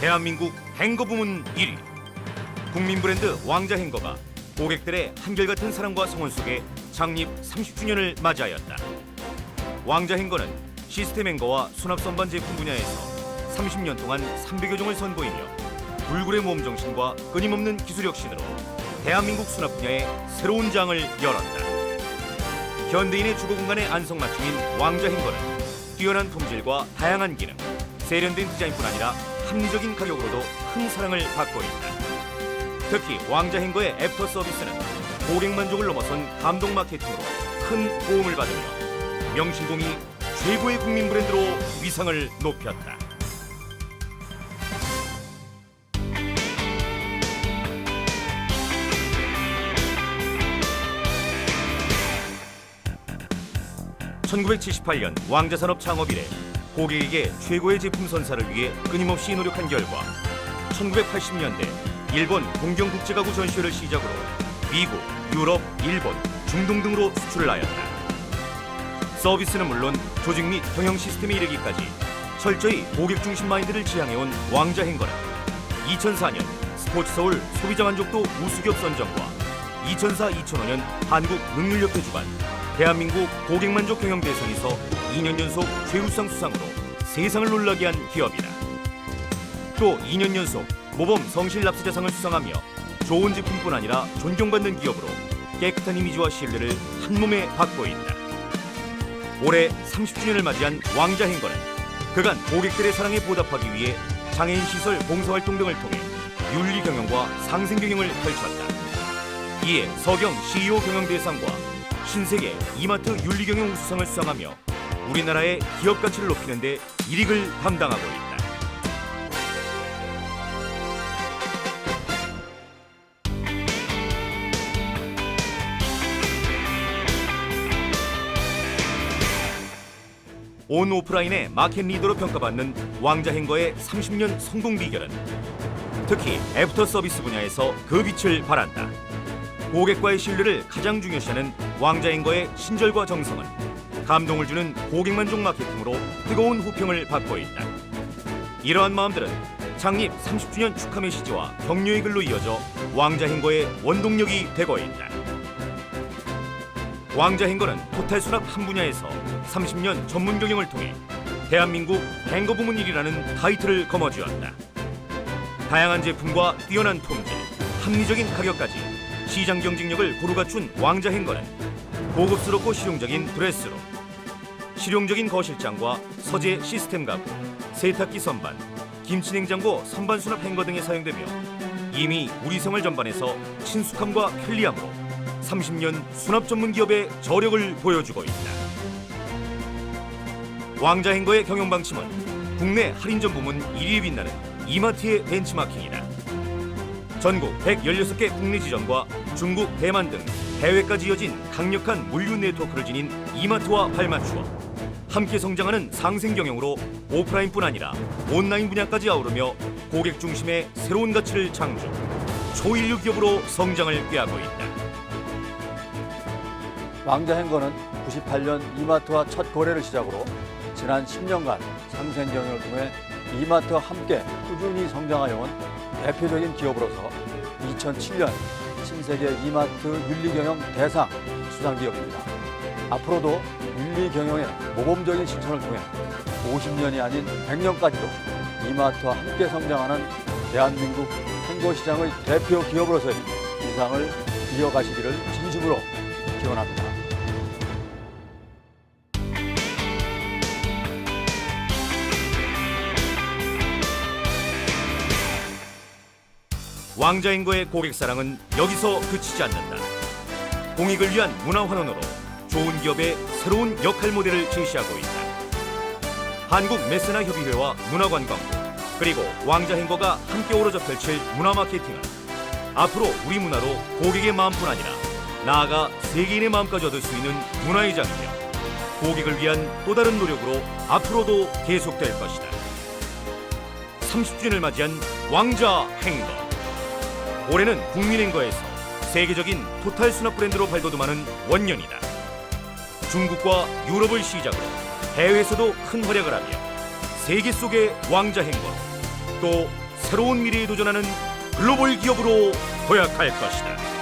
대한민국 행거 부문 1위 국민 브랜드 왕자 행거가 고객들의 한결같은 사랑과 성원 속에 창립 30주년을 맞이하였다. 왕자 행거는 시스템 행거와 수납 선반 제품 분야에서 30년 동안 300여 종을 선보이며 불굴의 모험 정신과 끊임없는 기술 혁신으로 대한민국 수납 분야에 새로운 장을 열었다. 현대인의 주거 공간의 안성맞춤인 왕자 행거는 뛰어난 품질과 다양한 기능, 세련된 디자인뿐 아니라 합리적인 가격으로도 큰 사랑을 받고 있다. 특히 왕자 행거의 애프터 서비스는 고객 만족을 넘어선 감동 마케팅으로 큰 호응을 받으며 명실공히 최고의 국민 브랜드로 위상을 높였다. (1978년) 왕자산업 창업 이래 고객에게 최고의 제품 선사를 위해 끊임없이 노력한 결과 1980년대 일본 공경국제가구 전시회를 시작으로 미국, 유럽, 일본, 중동 등으로 수출을 하였다. 서비스는 물론 조직 및 경영 시스템에 이르기까지 철저히 고객 중심 마인드를 지향해온 왕자 행거는 2004년 스포츠 서울 소비자 만족도 우수기업 선정과 2004-2005년 한국 능률협회 주관 대한민국 고객 만족 경영 대상에서 2년 연속 최우수상 수상으로 세상을 놀라게 한 기업이다. 또 2년 연속 모범 성실 납세자상을 수상하며 좋은 제품뿐 아니라 존경받는 기업으로 깨끗한 이미지와 신뢰를 한 몸에 받고 있다. 올해 30주년을 맞이한 왕자 행거는 그간 고객들의 사랑에 보답하기 위해 장애인 시설 봉사활동 등을 통해 윤리 경영과 상생 경영을 펼쳤다. 이에 서경 CEO 경영대상과 신세계 이마트 윤리 경영 우수상을 수상하며 우리나라의 기업 가치를 높이는 데 일익을 담당하고 있다. 온 오프라인의 마켓 리더로 평가받는 왕자 행거의 30년 성공 비결은 특히 애프터 서비스 분야에서 그 빛을 발한다. 고객과의 신뢰를 가장 중요시하는 왕자 행거의 친절과 정성은 감동을 주는 고객 만족 마케팅으로 뜨거운 호평을 받고 있다. 이러한 마음들은 창립 30주년 축하 메시지와 격려의 글로 이어져 왕자 행거의 원동력이 되고 있다. 왕자 행거는 토탈 수납 한 분야에서 30년 전문 경영을 통해 대한민국 행거 부문 1위라는 타이틀을 거머쥐었다. 다양한 제품과 뛰어난 품질, 합리적인 가격까지 시장 경쟁력을 고루 갖춘 왕자 행거는 고급스럽고 실용적인 드레스룸, 실용적인 거실장과 서재 시스템 가구, 세탁기 선반, 김치냉장고 선반 수납 행거 등에 사용되며 이미 우리 생활 전반에서 친숙함과 편리함으로 30년 수납 전문 기업의 저력을 보여주고 있다. 왕자 행거의 경영 방침은 국내 할인점 부문 1위에 빛나는 이마트의 벤치마킹이다. 전국 116개 국내 지점과 중국, 대만 등 해외까지 이어진 강력한 물류 네트워크를 지닌 이마트와 발맞추어 함께 성장하는 상생 경영으로 오프라인뿐 아니라 온라인 분야까지 아우르며 고객 중심의 새로운 가치를 창조, 초인류 기업으로 성장을 꾀하고 있다. 왕자 행거는 98년 이마트와 첫 거래를 시작으로 지난 10년간 상생 경영을 통해 이마트와 함께 꾸준히 성장하여온 대표적인 기업으로서 2007년 신세계 이마트 윤리경영 대상 수상 기업입니다. 앞으로도 윤리 경영의 모범적인 실천을 통해 50년이 아닌 100년까지도 이마트와 함께 성장하는 대한민국 행거 시장의 대표 기업으로서의 위상을 이어가시기를 진심으로 기원합니다. 왕자 행거의 고객 사랑은 여기서 그치지 않는다. 공익을 위한 문화 환원으로 좋은 기업의 새로운 역할 모델을 제시하고 있다. 한국 메세나 협의회와 문화관광부 그리고 왕자 행거가 함께 어우러져 펼칠 문화 마케팅은 앞으로 우리 문화로 고객의 마음뿐 아니라 나아가 세계인의 마음까지 얻을 수 있는 문화의 장이며 고객을 위한 또 다른 노력으로 앞으로도 계속될 것이다. 30주년을 맞이한 왕자 행거. 올해는 국민행거에서 세계적인 토탈 수납 브랜드로 발돋움하는 원년이다. 중국과 유럽을 시작으로 해외에서도 큰 활약을 하며 세계 속의 왕자 행거 또 새로운 미래에 도전하는 글로벌 기업으로 도약할 것이다.